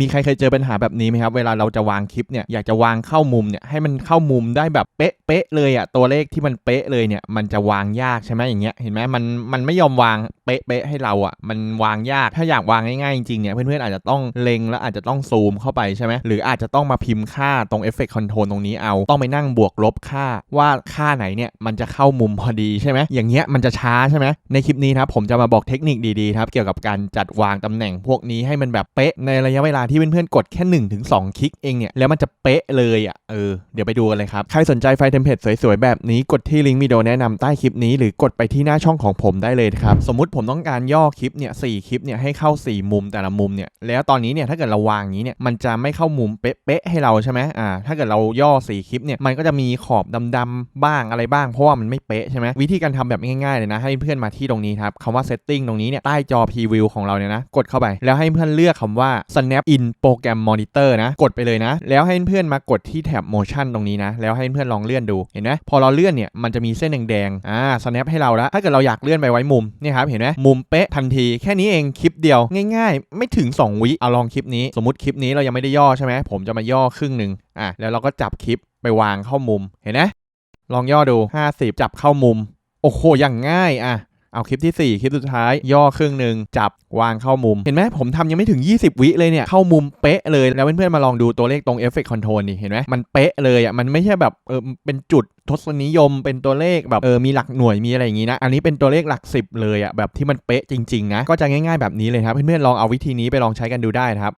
มีใครเคยเจอปัญหาแบบนี้ไหมครับ เวลาเราจะวางคลิปเนี่ยอยากจะวางเข้ามุมเนี่ยให้มันเข้ามุมได้แบบเป๊ะเป๊ะๆเลยอะตัวเลขที่มันเป๊ะเลยเนี่ยมันจะวางยากใช่ไหมอย่างเงี้ยเห็นไหมมันมันไม่ยอมวางเป๊ะเป๊ะๆให้เราอะมันวางยากถ้าอยากวางง่ายๆจริงๆเนี่ยเพื่อนๆอาจจะต้องเล็งแล้วอาจจะต้องซูมเข้าไปใช่ไหมหรืออาจจะต้องมาพิมพ์ค่าตรงเอฟเฟกต์คอนโทรลตรงนี้เอาต้องไปนั่งบวกลบค่าว่าค่าไหนเนี่ยมันจะเข้ามุมพอดีใช่ไหมอย่างเงี้ยมันจะช้าใช่ไหมในคลิปนี้ครับผมจะมาบอกเทคนิคดีๆครับเกี่ยวกับการจัดวางตำแหน่งพวกนี้ให้มันแบบเป๊ะในระยะเวลาที่เพื่อนๆกดแค่1นถึงสคลิกเองเนี่ย แล้วมันจะเป๊ะเลยอะเออเดี๋ยวไปดูกันเลยครับ ใครสนใจไฟเทมเพลตสวยๆ แบบนี้กดที่ลิงก์วิดีโอแนะนำใต้คลิปนี้หรือกดไปที่หน้าช่องของผมได้เลยครับ สมมุติผมต้องการย่อคลิปเนี่ยสคลิปเนี่ยให้เข้า 4 มุมแต่ละมุมเนี่ยแล้วตอนนี้เนี่ยถ้าเกิดเราวางอย่างนี้เนี่ยมันจะไม่เข้ามุมเป๊ะๆให้เราใช่ไหมอ่าถ้าเกิดเราย่อ4คลิปเนี่ยมันก็จะมีขอบดำๆบ้างอะไรบ้างเพราะว่ามันไม่เป๊ะใช่ไหมวิธีการทำแบบง่ายๆเลยนะให้เพื่อนมาที่ตรงนี้ครับคำว่า setting ตรงนี้เนี่ยใต้จอ preview ของเราเนี่ยนะกดเข้าไปแล้วให้เพื่อนเลือกคำว่า snap in program monitor นะ กดไปเลยนะ แล้วให้เพื่อนมากดที่แท็บ motion ตรงนี้นะ แล้วให้เพื่อนลองเลื่อนดูเห็นไหมพอเราเลื่อนเนี่ยมันจะมีเส้นแดงๆอ่า snap ให้เราแล้วถ้าเกิดเราอยากเลื่อนไปไว้มุมนี่ครับเห็นไหมมุมเป๊ะทันทีแค่นี้เองคลิปเดียวง่าย ๆ ไม่ถึง 2 วิเอาลองคลิปนี้ สมมติคลิปนี้เรายังไม่ได้ย่อใช่ไหมผมจะมาย่อครึ่งหนึ่งอะแล้วเราก็จับคลิปไปวางเข้ามุมเห็นไหมลองย่อดู 50 จับเข้ามุม โอ้โหอย่างง่ายอะ เอาคลิปที่ 4 คลิปสุดท้าย ย่อครึ่งหนึ่งจับวางเข้ามุม เห็นไหมผมทำยังไม่ถึง 20 วิเลยเนี่ย เข้ามุมเป๊ะเลย แล้วเพื่อนๆมาลองดูตัวเลขตรง Effect Control นี่เห็นไหมมันเป๊ะเลยอะมันไม่ใช่แบบเออเป็นจุดทศนิยมเป็นตัวเลขแบบเออมีหลักหน่วยมีอะไรอย่างงี้นะ อันนี้เป็นตัวเลขหลัก 10 เลยอะแบบที่มันเป๊ะจริง ๆ นะ ก็จะง่ายๆแบบนี้เลยครับ เพื่อนๆลองเอาวิธีนี้ไปลองใช้กันดูได้ครับ